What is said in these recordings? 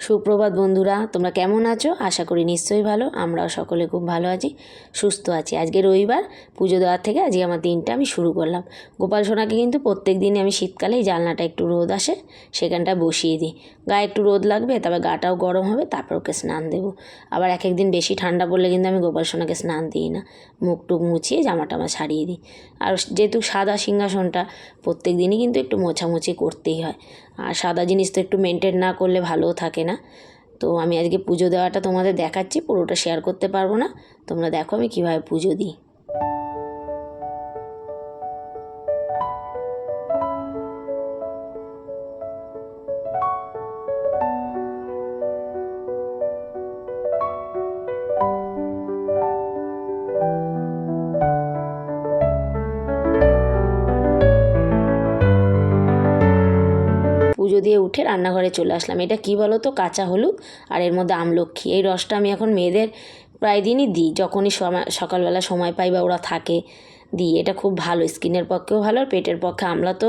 সুপ্রভাত বন্ধুরা, তোমরা কেমন আছো? আশা করি নিশ্চয়ই ভালো। আমরাও সকলে খুব ভালো আছি, সুস্থ আছি। আজকে রবিবার, পুজো দেওয়ার থেকে আজকে আমার দিনটা আমি শুরু করলাম। গোপাল সোনাকে কিন্তু প্রত্যেক দিনই আমি শীতকালেই জানলাটা একটু রোদ আসে, সেখানটা বসিয়ে দিই। গায়ে একটু রোদ লাগবে, তারপর গাটাও গরম হবে, তারপর ওকে স্নান দেবো। আবার এক একদিন বেশি ঠান্ডা পড়লে কিন্তু আমি গোপাল সোনাকে স্নান দিই না। মুখ টুক মুছিয়ে জামা টামা ছাড়িয়ে দিই। আর যেহেতু সাদা সিংহাসনটা, প্রত্যেক দিনই কিন্তু একটু মোছামুছি করতেই হয়। আর সাদা জিনিস তো একটু মেনটেন না করলে ভালোও থাকে না। তো আমি আজকে পুজো দেওয়াটা তোমাদের দেখাচ্ছি, পুরোটা শেয়ার করতে পারব না। তোমরা দেখো আমি কীভাবে পুজো দিই। পুজো দিয়ে উঠে রান্নাঘরে চলে আসলাম। এটা কি বলো তো কাঁচা হলুদ আর এর মধ্যে আমলক্ষী। এই রসটা আমি এখন মেয়েদের প্রায় দিনই দিই, যখনই সময়, সকালবেলা সময় পাই বা ওরা থাকে, দিই। এটা খুব ভালো, স্কিনের পক্ষেও ভালো আর পেটের পক্ষে আমলা তো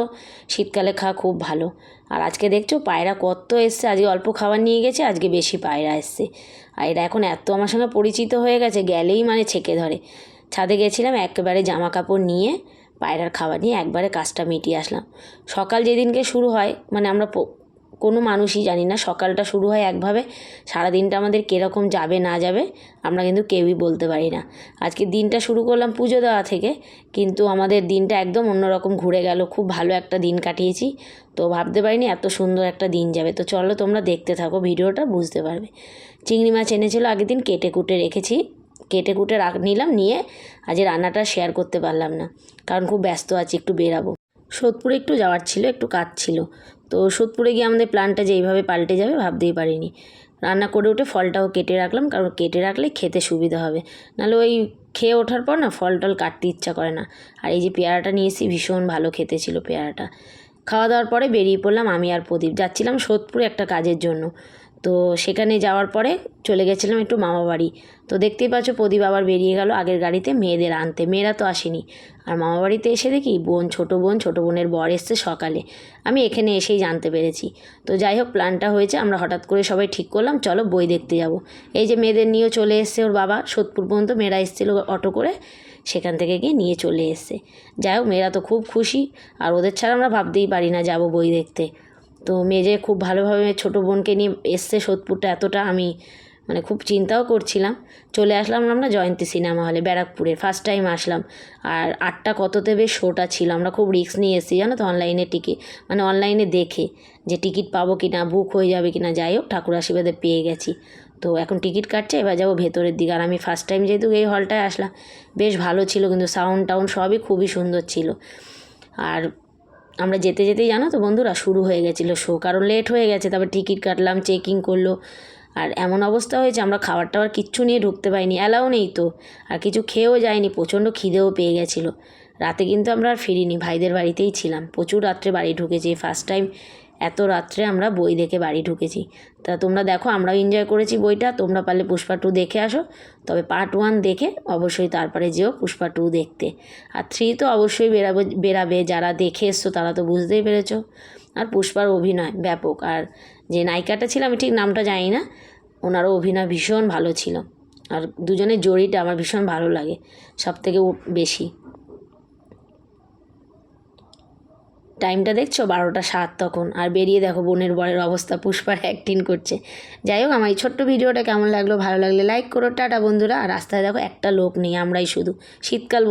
শীতকালে খাওয়া খুব ভালো। আর আজকে দেখছ, পায়রা কত এসছে। আজকে অল্প খাবার নিয়ে গেছে, আজকে বেশি পায়রা এসছে। আর এরা এখন এত আমার সঙ্গে পরিচিত হয়ে গেছে, গেলেই মানে ছেঁকে ধরে। ছাদে গেছিলাম, একেবারে জামা কাপড় নিয়ে পায়রার খাবার নিয়ে একবারে কাজটা মিটিয়ে আসলাম। সকাল যেদিনকে শুরু হয় মানে আমরা কোনো মানুষই জানি না, সকালটা শুরু হয় একভাবে, সারাদিনটা আমাদের কীরকম যাবে না যাবে, আমরা কিন্তু কেউই বলতে পারি না। আজকে দিনটা শুরু করলাম পুজো দেওয়া থেকে, কিন্তু আমাদের দিনটা একদম অন্যরকম ঘুরে গেল, খুব ভালো একটা দিন কাটিয়েছি। তো ভাবতে পারিনি এত সুন্দর একটা দিন যাবে। তো চলো তোমরা দেখতে থাকো, ভিডিওটা বুঝতে পারবে। চিংড়ি মাছ এনেছিল আগের দিন, কেটে কুটে রেখেছি। কেটে কুটে রাখ, নিলাম, নিয়ে আজ রান্নাটা শেয়ার করতে পারলাম না। কারণ খুব ব্যস্ত আছি, একটু বেরাবো। সোদপুরে একটু যাওয়ার ছিল, একটু কাজ ছিল। তো সোদপুরে গিয়ে আমাদের প্ল্যানটা যে এইভাবে পাল্টে যাবে ভাবতেই পারিনি। রান্না করে উঠে ফলটাও কেটে রাখলাম, কারণ কেটে রাখলে খেতে সুবিধা হবে। নাহলে ওই খেয়ে ওঠার পর না ফল টল কাটতে ইচ্ছা করে না। আর এই যে পেয়ারাটা নিয়েছি ভীষণ ভালো খেতে ছিল পেয়ারাটা। খাওয়া দাওয়ার পরে বেরিয়ে পড়লাম আমি আর প্রদীপ। যাচ্ছিলাম সোদপুরে একটা কাজের জন্য। তো সেখানে যাওয়ার পরে চলে গেছিলাম একটু মামা বাড়ি। তো দেখতেই পাচ্ছ প্রদীপ আবার বেরিয়ে গেল আগের গাড়িতে মেয়েদের আনতে। মেয়েরা তো আসেনি। আর মামা বাড়িতে এসে দেখি বোন, ছোটো বোন, ছোটো বোনের বর এসছে সকালে। আমি এখানে এসেই জানতে পেরেছি। তো যাই হোক প্ল্যানটা হয়েছে, আমরা হঠাৎ করে সবাই ঠিক করলাম, চলো বই দেখতে যাব। এই যে মেয়েদের নিয়েও চলে এসছে ওর বাবা, সোদপুর পর্যন্ত মেয়েরা এসেছিল অটো করে, সেখান থেকে গিয়ে নিয়ে চলে এসছে। যাই হোক, মেয়েরা তো খুব খুশি। আর ওদের ছাড়া আমরা ভাবতেই পারি না যাব বই দেখতে। তো মেজে খুব ভালোভাবে ছোটো বোনকে নিয়ে এসছে সোদপুরটা এতটা আমি মানে খুব চিন্তাও করছিলাম। চলে আসলাম আমরা জয়ন্তী সিনেমা হলে ব্যারাকপুরে ফার্স্ট টাইম আসলাম। আর আটটা কততে বেশ শোটা ছিল, আমরা খুব রিস্ক নিয়ে এসেছি, জানো তো অনলাইনে টিকিট মানে অনলাইনে দেখে যে টিকিট পাবো কি না বুক হয়ে যাবে কি না যাই হোক, ঠাকুর আশীর্বাদে পেয়ে গেছি। তো এখন টিকিট কাটছে, এবার যাব ভেতরের দিকে। আর আমি ফার্স্ট টাইম যেহেতু এই হলটায় আসলাম, বেশ ভালো ছিল, কিন্তু সাউন্ড টাউন্ড সবই খুবই সুন্দর ছিল। আর আমরা যেতে যেতেই জানো তো বন্ধুরা, শুরু হয়ে গেছিল শো কারণ লেট হয়ে গেছে, তারপর টিকিট কাটলাম চেকিং করল। আর এমন অবস্থা হয়েছে, আমরা খাবার টাবার কিচ্ছু নিয়ে ঢুকতে পাইনি অ্যালাও নেই তো। আর কিছু খেয়েও যায়নি প্রচণ্ড খিদেও পেয়ে গেছিল। রাতে কিন্তু আমরা আর ফিরিনি, ভাইদের বাড়িতেই ছিলাম। প্রচুর রাত্রে বাড়ি ঢুকেছি ফার্স্ট টাইম এত রাত্রে আমরা বই দেখে বাড়ি ঢুকেছি। তা তোমরা দেখো, আমরাও এনজয় করেছি বইটা, তোমরা পারলে পুষ্পা টু দেখে আসো। তবে পার্ট ওয়ান দেখে অবশ্যই তারপরে যেও পুষ্পা টু দেখতে। আর থ্রি তো অবশ্যই বেরাবো, বেরাবে, যারা দেখে এসছো তারা তো বুঝতেই পেরেছ। আর পুষ্পার অভিনয় ব্যাপক। আর যে নায়িকাটা ছিল, আমি ঠিক নামটা জানি না, ওনারও অভিনয় ভীষণ ভালো ছিল। আর দুজনের জড়িটা আমার ভীষণ ভালো লাগে সব থেকে বেশি। টাইমটা দেখছ? বারোটা সাত তখন। আর বেরিয়ে দেখো, বোনের বরের অবস্থা পুষ্পার অ্যাক্টিং করছে। যাই হোক, আমার এই ছোট্ট ভিডিওটা কেমন লাগল, ভালো লাগলে লাইক করো। টাটা বন্ধুরা। আর রাস্তায় দেখো, একটা লোক নেই, আমরাই শুধু। শীতকাল